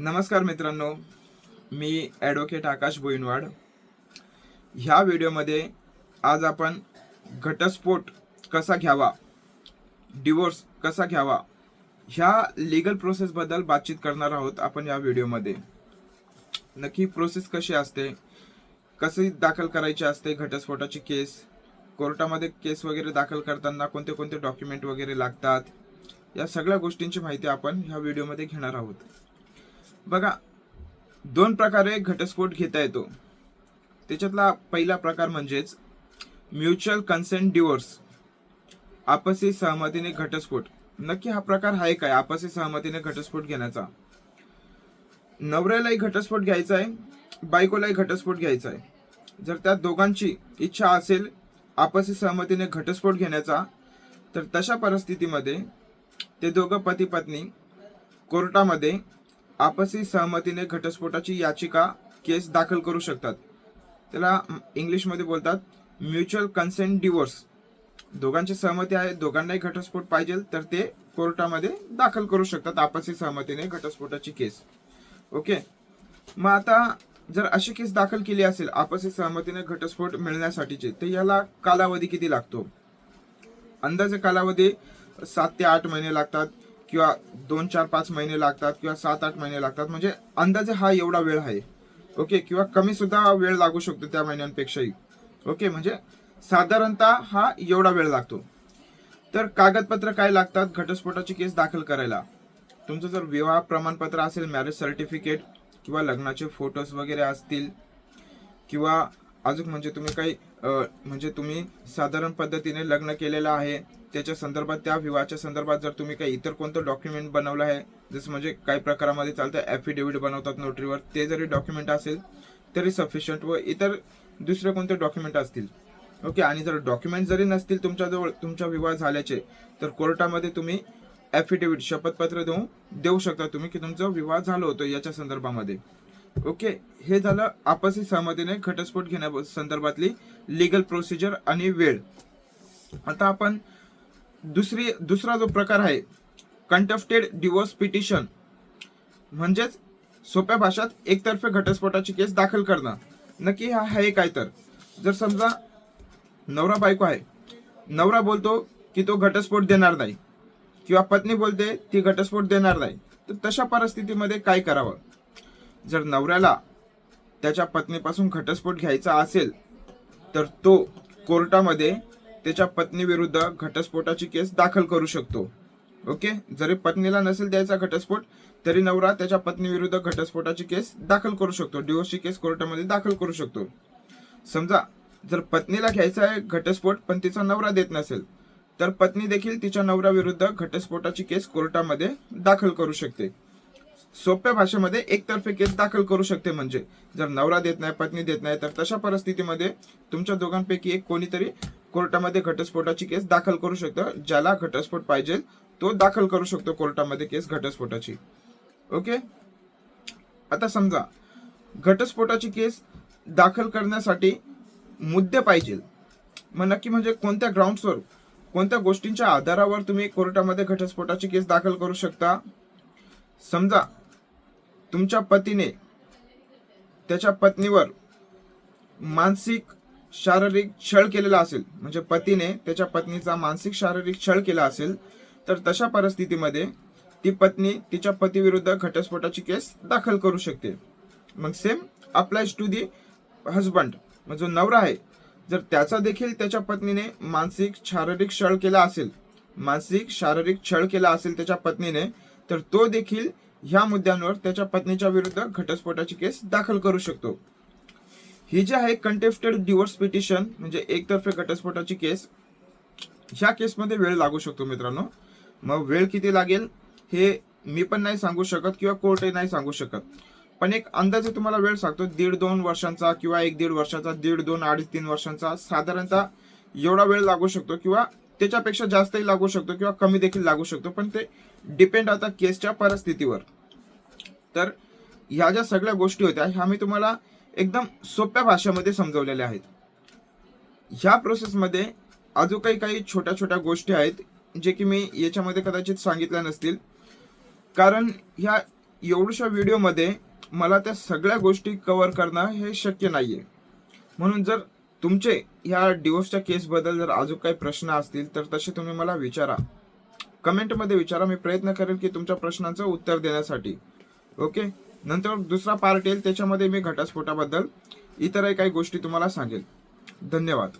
नमस्कार मित्रांनो मी ॲडव्होकेट आकाश बोईनवाड ह्या व्हिडिओमध्ये आज आपण घटस्फोट कसा घ्यावा डिवोर्स कसा घ्यावा ह्या लिगल प्रोसेसबद्दल बातचीत करणार आहोत आपण या व्हिडिओमध्ये. नक्की प्रोसेस कशी असते कसे दाखल करायची असते घटस्फोटाची केस कोर्टामध्ये केस वगैरे दाखल करताना कोणते कोणते डॉक्युमेंट वगैरे लागतात या सगळ्या गोष्टींची माहिती आपण ह्या व्हिडिओमध्ये घेणार आहोत. बघा दोन प्रकारे घटस्फोट घेता येतो. त्याच्यातला पहिला प्रकार म्हणजेच म्युच्युअल कन्सेंट डिवोर्स आपसी सहमतीने घटस्फोट. नक्की हा प्रकार आहे काय? आपसी सहमतीने घटस्फोट घेण्याचा. नवऱ्यालाही घटस्फोट घ्यायचा आहे बायकोलाही घटस्फोट घ्यायचा आहे. जर त्या दोघांची इच्छा असेल आपसी सहमतीने घटस्फोट घेण्याचा तर तशा परिस्थितीमध्ये ते दोघं पती पत्नी कोर्टामध्ये आपसी सहमतीने घटस्फोटाची याचिका केस दाखल करू शकतात. त्याला इंग्लिशमध्ये बोलतात म्युच्युअल कन्सेंट डिवोर्स. दोघांची सहमती आहे दोघांनाही घटस्फोट पाहिजे तर ते कोर्टामध्ये दाखल करू शकतात आपसी सहमतीने घटस्फोटाची केस. ओके? मग आता जर अशी केस दाखल केली असेल आपसी सहमतीने घटस्फोट मिळण्यासाठीचे तर याला कालावधी किती लागतो? अंदाजे कालावधी सात ते आठ महिने लागतात. किंवा दोन चार पाच महिने लागतात किंवा सात आठ महिने लागतात. म्हणजे अंदाजे हा एवढा वेळ आहे. ओके? किंवा कमी सुद्धा वेळ लागू शकतो त्या महिन्यांपेक्षाही. ओके? म्हणजे साधारणतः हा एवढा वेळ लागतो. तर कागदपत्र काय लागतात? घटस्फोटाची केस दाखल करायला. तुमचं जर विवाह प्रमाणपत्र असेल मॅरेज सर्टिफिकेट किंवा लग्नाचे फोटोज वगैरे असतील किंवा अजून म्हणजे तुम्ही काही म्हणजे तुम्ही साधारण पद्धतीने लग्न केलेलं आहे त्याच्या संदर्भात त्या विवाहाच्या संदर्भात जर तुम्ही काही इतर कोणतं डॉक्युमेंट बनवलं आहे जसं म्हणजे काही प्रकारामध्ये चालतं ॲफिडेव्हिट बनवतात नोटरीवर ते जरी डॉक्युमेंट असेल तरी सफिशियंट व इतर दुसरे कोणते डॉक्युमेंट असतील. ओके आणि जर डॉक्युमेंट जरी नसतील तुमच्याजवळ तुमचा विवाह झाल्याचे तर कोर्टामध्ये तुम्ही ॲफिडेव्हिट शपथपत्र देऊन देऊ शकता तुम्ही की तुमचा विवाह झाला होतो याच्या संदर्भामध्ये. ओके हे झालं आपसी सहमतीने घटस्फोट घेण्या संदर्भातली लिगल प्रोसिजर आणि वेळ. आता आपण दुसरी दुसरा जो प्रकार आहे कंटेस्टेड डिवोर्स पिटिशन म्हणजेच सोप्या भाषात एकतर्फे घटस्फोटाची केस दाखल करणं. नक्की हा आहे काय तर. जर समजा नवरा बायको आहे नवरा बोलतो की तो घटस्फोट देणार नाही किंवा पत्नी बोलते ती घटस्फोट देणार नाही तर तशा परिस्थितीमध्ये काय करावं? जर नवऱ्याला त्याच्या पत्नीपासून घटस्फोट घ्यायचा असेल तर तो कोर्टामध्ये त्याच्या पत्नीविरुद्ध घटस्फोटाची केस दाखल करू शकतो. ओके? जरी पत्नीला नसेल द्यायचा घटस्फोट तरी नवरा त्याच्या पत्नीविरुद्ध घटस्फोटाची केस दाखल करू शकतो. डिवोर्सची केस कोर्टामध्ये दाखल करू शकतो. समजा जर पत्नीला घ्यायचा आहे घटस्फोट पण तिचा नवरा देत नसेल तर पत्नी देखील तिच्या नवऱ्याविरुद्ध घटस्फोटाची केस कोर्टामध्ये दाखल करू शकते. सोप्या भाषेमध्ये एकतर्फे केस दाखल करू शकते म्हणजे. जर नवरा देत नाही पत्नी देत नाही तर तशा परिस्थितीमध्ये तुमच्या दोघांपैकी एक कोणीतरी कोर्टामध्ये घटस्फोटाची केस दाखल करू शकतं ज्याला घटस्फोट पाहिजे तो दाखल करू शकतो कोर्टामध्ये केस घटस्फोटाची. ओके? आता समजा घटस्फोटाची केस दाखल करण्यासाठी मुद्दे पाहिजे. मग नक्की म्हणजे कोणत्या ग्राउंड्सवर कोणत्या गोष्टींच्या आधारावर तुम्ही कोर्टामध्ये घटस्फोटाची केस दाखल करू शकता? समजा तुमच्या पतीने त्याच्या पत्नीवर मानसिक शारीरिक छळ केलेला असेल म्हणजे पतीने त्याच्या पत्नीचा मानसिक शारीरिक छळ केला असेल तर तशा परिस्थितीमध्ये ती पत्नी तिच्या पतीविरुद्ध घटस्फोटाची केस दाखल करू शकते. मग same applies to the husband मग जो नवरा आहे जर त्याचा देखील त्याच्या पत्नीने मानसिक शारीरिक छळ केला असेल मानसिक शारीरिक छळ केला असेल त्याच्या पत्नीने तर तो देखील ह्या मुद्द्यांवर त्याच्या पत्नीच्या विरुद्ध घटस्फोटाची केस दाखल करू शकतो. ही जी आहे कंटेस्टेड डिवोर्स पिटिशन म्हणजे एकतर्फे घटस्फोटाची केस ह्या केसमध्ये वेळ लागू शकतो मित्रांनो. मग वेळ किती लागेल हे मी पण नाही सांगू शकत किंवा कोर्टही नाही सांगू शकत. पण एक अंदाजे तुम्हाला वेळ सांगतो दीड दोन वर्षांचा किंवा एक दीड वर्षाचा दीड दोन अडीच तीन वर्षांचा साधारणतः एवढा वेळ लागू शकतो किंवा त्याच्यापेक्षा जास्तही लागू शकतो किंवा कमी देखील लागू शकतो. पण ते डिपेंड आता केसच्या परिस्थितीवर. तर ह्या ज्या सगळ्या गोष्टी होत्या ह्या मी तुम्हाला एकदम सोप्या भाषेमध्ये समजवलेल्या आहेत. ह्या प्रोसेसमध्ये अजून काही काही छोट्या छोट्या गोष्टी आहेत जे की मी याच्यामध्ये कदाचित सांगितल्या नसतील. कारण ह्या एवढ्याशा व्हिडिओमध्ये मला त्या सगळ्या गोष्टी कव्हर करणं हे शक्य नाही आहे म्हणून जर तुमचे ह्या डिवोर्सच्या केसबद्दल जर अजून काही प्रश्न असतील तर तसे तुम्ही मला विचारा. कमेंटमध्ये विचारा मी प्रयत्न करेन की तुमच्या प्रश्नांचं उत्तर देण्यासाठी. ओके? नंतर दुसरा पार्ट येईल त्याच्यामध्ये मी घटस्फोटाबद्दल इतरही काही गोष्टी तुम्हाला सांगेल. धन्यवाद.